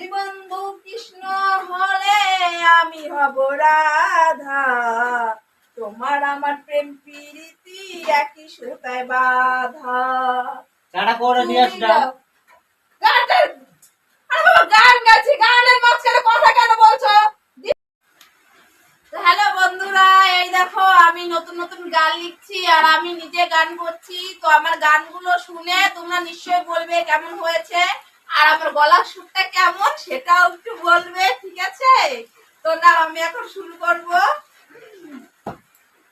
তুমি বন্ধু কৃষ্ণ হলে আমি হব রাধা। তোমার আমার প্রেম প্রীতি একই সুতায় বাধা। চাটা করে নিয়ে গান গানের মাঝখানে কথা কেন বলছো? হ্যালো বন্ধুরা এই দেখো আমি নতুন নতুন গান লিখছি আর আমি নিজে গান করছি। তো আমার গানগুলো শুনে তোমরা নিশ্চয়ই বলবে কেমন হয়েছে। আর আমার গলার সুরটা কেমন সেটাও একটু বলবে, ঠিক আছে? তো না, আমি এখন শুরু করব।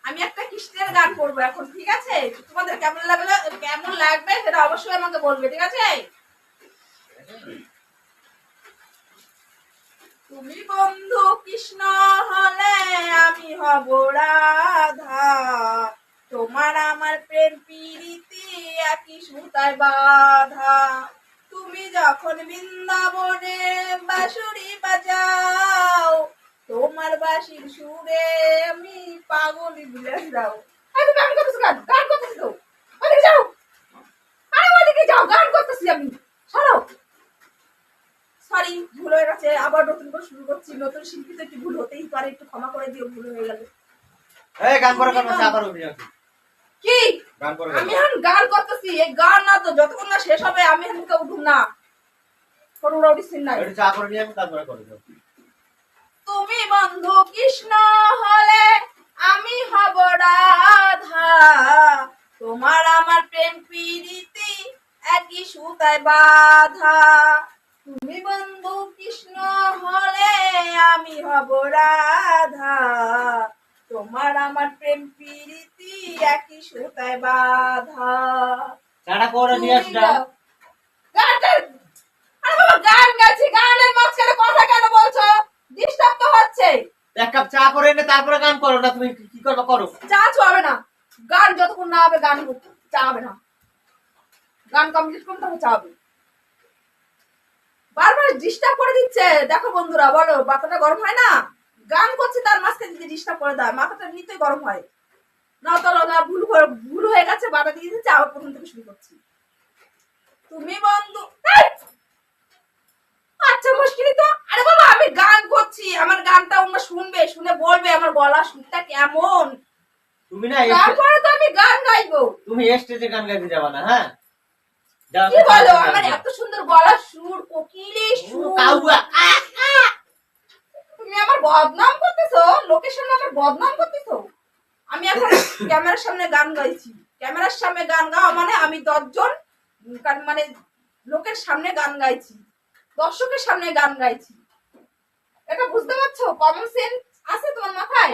আমি একটা কৃষ্ণের গান করব এখন, ঠিক আছে? তোমাদের কেমন লাগবে কেমন লাগবে সেটা অবশ্যই আমাকে বলবে, ঠিক আছে? তুমি বন্ধু কৃষ্ণ হলে আমি হব রাধা। তোমার আমার প্রেম প্রীতি একই সুতায় বাধা। তুমি যখন বৃন্দাবনে বাঁশুরি বাজাও তোমার বাঁশির সুরে আমি পাগলি ভুলে যাও আরে তুমি গান করতেছো গান গান করতেছি তো। ওদিকে যাও। আরে ওদিকে যাও গান করতেছি আমি। সরি। ভুল হয়ে গেছে। আবার নতুন করে শুরু করছি। নতুন শিল্পী তো একটু ভুল হতেই পারে। একটু ক্ষমা করে দিও ভুল হয়ে গেল। এই গান করে কেন চা করো কি? আমি এখন গান করতেছি এই গান না তো যতক্ষণ না শেষ হবে আমি এখন উঠুম না। কোনো রৌডি সিন চা করে নিয়ে আমি তারপরে করে দেবো। তুমি বন্ধু কৃষ্ণ হলে আমি হব রাধা। তোমার আমার প্রেম প্রীতি একই সুতায় বাধা। তুমি বন্ধু কৃষ্ণ হলে আমি হব রাধা। তোমার আমার প্রেম একই সুতায় বাধা। করে নিয়ে গানটা- আরে বাবা, গান গানের মাঝখানে কথা কেন বলছো? ডিস্টার্ব তো হচ্ছে এক কাপ চা করে এনে তারপরে গান করো না তুমি কি- করবে করো? চা না। গান যতক্ষণ না হবে গান চা হবে না। গান কমপ্লিট করতে হবে চা হবে। বারবার ডিস্টার্ব করে দিচ্ছে। দেখো বন্ধুরা বলো মাথাটা গরম হয় না? গান করছে তার মাঝখানে যদি ডিস্টার্ব করে দেয়। মাথাটা নিতেই গরম হয়। না তো না ভুল ভুল হয়ে গেছে বাধা দিয়ে দিচ্ছে আবার প্রথম থেকে শুরু করছি। তুমি বন্ধু আচ্ছা মুশকিলই তো। আরে বাবা আমি গান করছি আমার গানটা অন্য শুনবে শুনে বলবে আমার গলা সুরটা কেমন? তুমি না তারপরে তো আমি গান গাইবো। তুমি স্টেজে গান গাইতে যাবা না হ্যাঁ? কি বলো আমার এত সুন্দর গলার সুর কোকিলের সুর। তুমি আমার বদনাম করতেছো? লোকের সামনে আমার বদনাম ক্যামেরার সামনে গান গাইছি। ক্যামেরার সামনে গান গাওয়া মানে আমি দশজন মানে লোকের সামনে গান গাইছি। দর্শকের সামনে গান গাইছি। এটা বুঝতে পারছ? কমন সেন্স আছে তোমার মাথায়?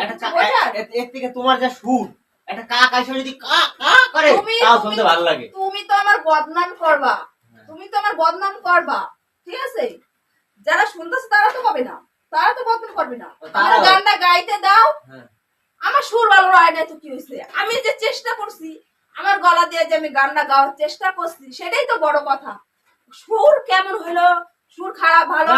এর থেকে তোমার যা সুর একটা কাক আইসে যদি কা কা করে তুমি তাও শুনতে ভালো লাগে। তুমি তো আমার বদনাম করবা। হ্যাঁ। তুমি তো আমার বদনাম করবা। ঠিক আছে? যারা শুনতেছে তারা তো হবে না। তারা তো বদনাম করবে না। গানটা গাইতে দাও হ্যাঁ আমার সুর ভালো হয় না তো কি হয়েছে আমি যে চেষ্টা করছি আমার গলা দিয়ে যে আমি গানটা গাওয়ার চেষ্টা করছি সেটাই তো বড় কথা। সুর কেমন হলো সুর খারাপ ভালো।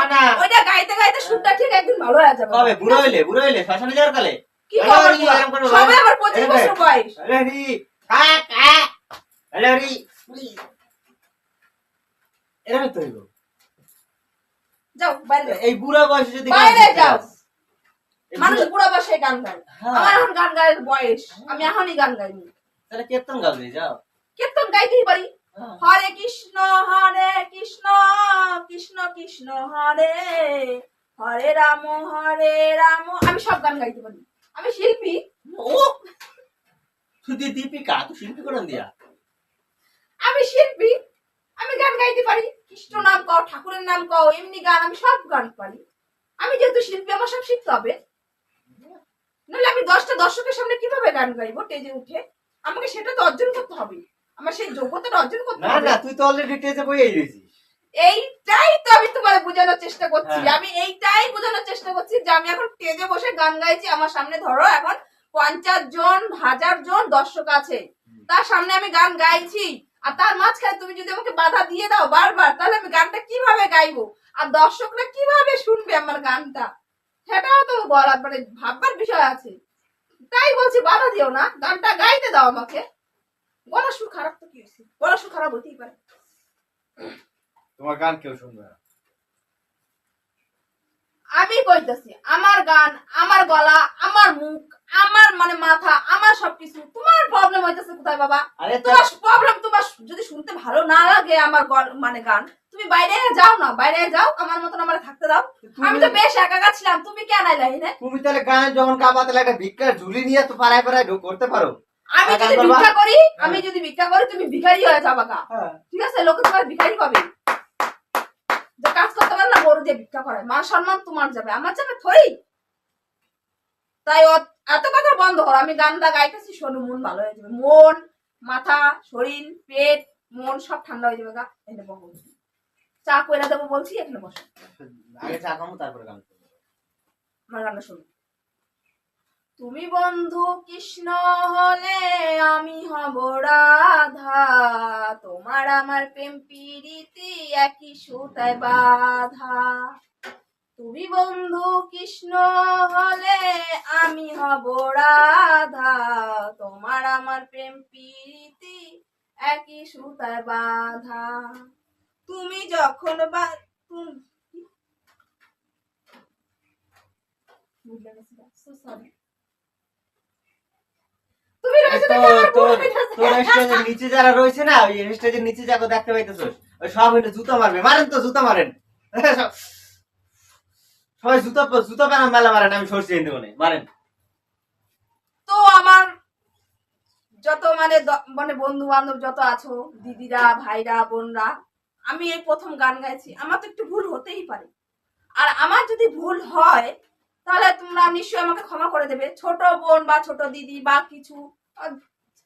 ওইটা গাইতে গাইতে সুরটা ঠিক একদিন ভালো হয়ে যাবে। কবে? বুড়ো হইলে বুড়ো হইলে শ্মশানে যাওয়ার কালে? কি খবর রি, বল? এরম করে সবাই বলে। আমার পঁচিশ এরম বছর বয়স। হ্যালো রি কা কা হ্যালো রি উই। এরকম তো হইল। যাও বাইরে এই বুড়া বয়সে যদি বাইরে যাও। মানুষ বুড়া- বসে গান গায়। হ্যাঁ। আমার এখন গান গায়ের বয়স। আমি এখনই গান গাইনি। তাহলে কীর্তন গাবে যাও। কীর্তন গাইতেই পারি। হ্যাঁ। হরে কৃষ্ণ হরে কৃষ্ণ কৃষ্ণ কৃষ্ণ হরে। হরে রাম হরে রাম। আমি সব গান গাইতে পারি। আমি শিল্পী। ও! শুধু দীপিকা তো শিল্পী করন দিয়া। আমি শিল্পী। আমি গান গাইতে পারি। কৃষ্ণ নাম কও ঠাকুরের নাম কও এমনি গান আমি সব গান পারি। আমি যেহেতু শিল্পী আমার সব শিখতে হবে। নাহলে আমি দশটা দর্শকের সামনে কীভাবে গান গাইবো? টেজে উঠে আমাকে সেটা তো অর্জন করতে হবে। আমার সেই যোগ্যতাটা অর্জন করতে না হবে। না তুই তো অলরেডি টেজে বইয়ে রয়েছিস। এইটাই তো আমি তোমার বোঝানোর চেষ্টা করছি। হ্যাঁ। আমি এইটাই বোঝানোর চেষ্টা করছি যে আমি এখন স্টেজে বসে গান গাইছি। আমার সামনে ধরো এখন পঞ্চাশ জন হাজার জন দর্শক আছে। তার সামনে আমি গান গাইছি। আর তার মাঝখানে তুমি যদি আমাকে বাধা দিয়ে দাও বারবার তাহলে আমি গানটা কীভাবে গাইবো? আর দর্শকরা কীভাবে শুনবে আমার গানটা? সেটাও তো বলার মানে ভাববার বিষয় আছে। তাই বলছি বাধা দিও না গানটা গাইতে দাও আমাকে। গলা সুর খারাপ তো কি হয়েছে? গলা সুর খারাপ হতেই পারে। তোমার গান কেউ শুনবে না। আমি কইতেছি আমার গান আমার গলা আমার মুখ আমার মানে মাথা আমার সবকিছু তোমার প্রবলেম হইতেছে কোথায় বাবা? তোমার প্রবলেম তোমার যদি শুনতে ভালো না লাগে আমার গল- মানে গান। তুমি বাইরে যাও না বাইরে যাও আমার মতন আমার থাকতে দাও। আমি তো বেশ একা একা ছিলাম তুমি কেন আইলা এখানে? তুমি তাহলে গান যখন কাবা তাহলে একটা ভিক্ষার ঝুলি নিয়ে তো পাড়ায় পাড়ায় ঢুক করতে পারো। আমি যদি ভিক্ষা করি আমি যদি ভিক্ষা করি তুমি ভিখারি হয়ে যাবা হ্যাঁ। ঠিক আছে? লোকে তোমার ভিখারি পাবে। যে কাজ করতে পারে না বড় দিয়ে ভিক্ষা করে মান সম্মান তোমার যাবে আমার যাবে থরি তাই এত কথা বন্ধ করো আমি গানটা গাইতেছি শোনো মন ভালো হয়ে যাবে। মন মাথা শরীর পেট মন সব ঠান্ডা হয়ে যাবে গা। এনে চা কইরা দেবো বলছি এখানে বসো। আগে চা খামো তারপরে গান আমার গানটা শোনো। তুমি বন্ধু কৃষ্ণ হলে আমি হব রাধা। তোমার আমার প্রেম প্রীতি একই সুতায় বাধা। তুমি বন্ধু কৃষ্ণ হলে আমি হব রাধা। তোমার আমার প্রেম প্রীতি একই সুতায় বাধা। তুমি যখন বা নিচে যারা রয়েছে না ওই স্টেজের নিচে যাকে দেখতে ওই সব জুতো মারবে। মারেন তো জুতো মারেন। সবাই জুতো জুতো পেনা মেলা মারেন আমি সরষে হিন্দু মনে মারেন। তো আমার যত মানে মানে বন্ধু বান্ধব যত আছো দিদিরা ভাইরা বোনরা আমি এই প্রথম গান গাইছি। আমার তো একটু ভুল হতেই পারে। আর আমার যদি ভুল হয়, তাহলে তোমরা নিশ্চয়ই আমাকে ক্ষমা করে দেবে। ছোট বোন বা ছোট দিদি বা কিছু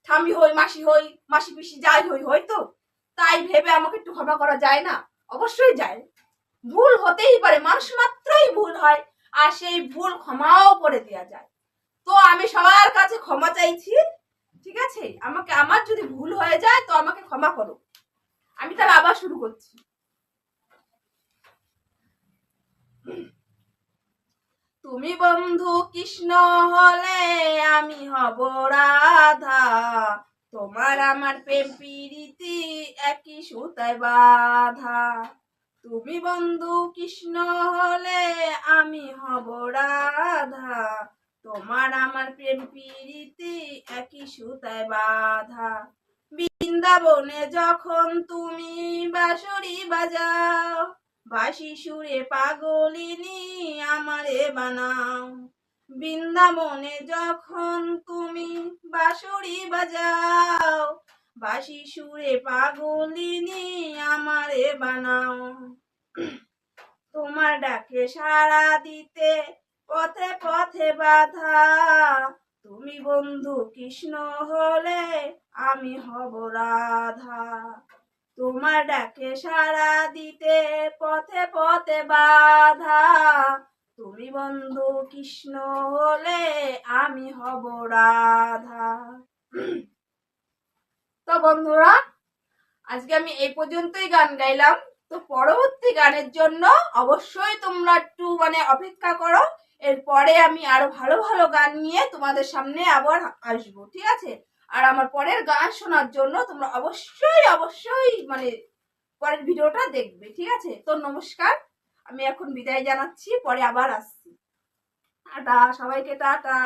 ঠাম্মি হই, মাসি হই, মাসি পিসি যাই হই, হয়তো তাই ভেবে আমাকে একটু ক্ষমা করা যায় না? অবশ্যই যায়। ভুল হতেই পারে, মানুষ মাত্রই ভুল হয়, আর সেই ভুল ক্ষমাও করে দেওয়া যায়। তো আমি সবার কাছে ক্ষমা চাইছি, ঠিক আছে? আমাকে, আমার যদি ভুল হয়ে যায়, তো আমাকে ক্ষমা করো। আমি তাহলে আবার শুরু করছি। তুমি বন্ধু কৃষ্ণ হলে আমি হব রাধা। তোমার আমার প্রেম প্রীতি একই সুতায় বাধা। তুমি বন্ধু কৃষ্ণ হলে আমি হব রাধা। তোমার আমার প্রেম প্রীতি একই সুতায় বাধা। বৃন্দাবনে যখন তুমি বাঁশরি বাজাও বাঁশি সুরে পাগলিনী আমারে বানাও, বৃন্দাবনে যখন তুমি বাঁশরি বাজাও বাঁশি সুরে পাগলিনী আমারে বানাও, তোমার ডাকে সাড়া দিতে পথে পথে বাধা তুমি বন্ধু কৃষ্ণ হলে আমি হব রাধা। তোমার ডাকে সাড়া দিতে পথে পথে বাধা। তুমি বন্ধু কৃষ্ণ হলে আমি হব রাধা। তো বন্ধুরা, আজকে আমি এই পর্যন্তই গান গাইলাম। তো পরবর্তী গানের জন্য অবশ্যই তোমরা একটু মানে অপেক্ষা করো। এরপরে আমি আরও ভালো ভালো গান নিয়ে তোমাদের সামনে আবার আসব, ঠিক আছে? আর আমার পরের গান শোনার জন্য তোমরা অবশ্যই অবশ্যই মানে পরের ভিডিওটা দেখবে, ঠিক আছে? তো নমস্কার, আমি এখন বিদায় জানাচ্ছি, পরে আবার আসছি। টাটা, সবাইকে টাটা।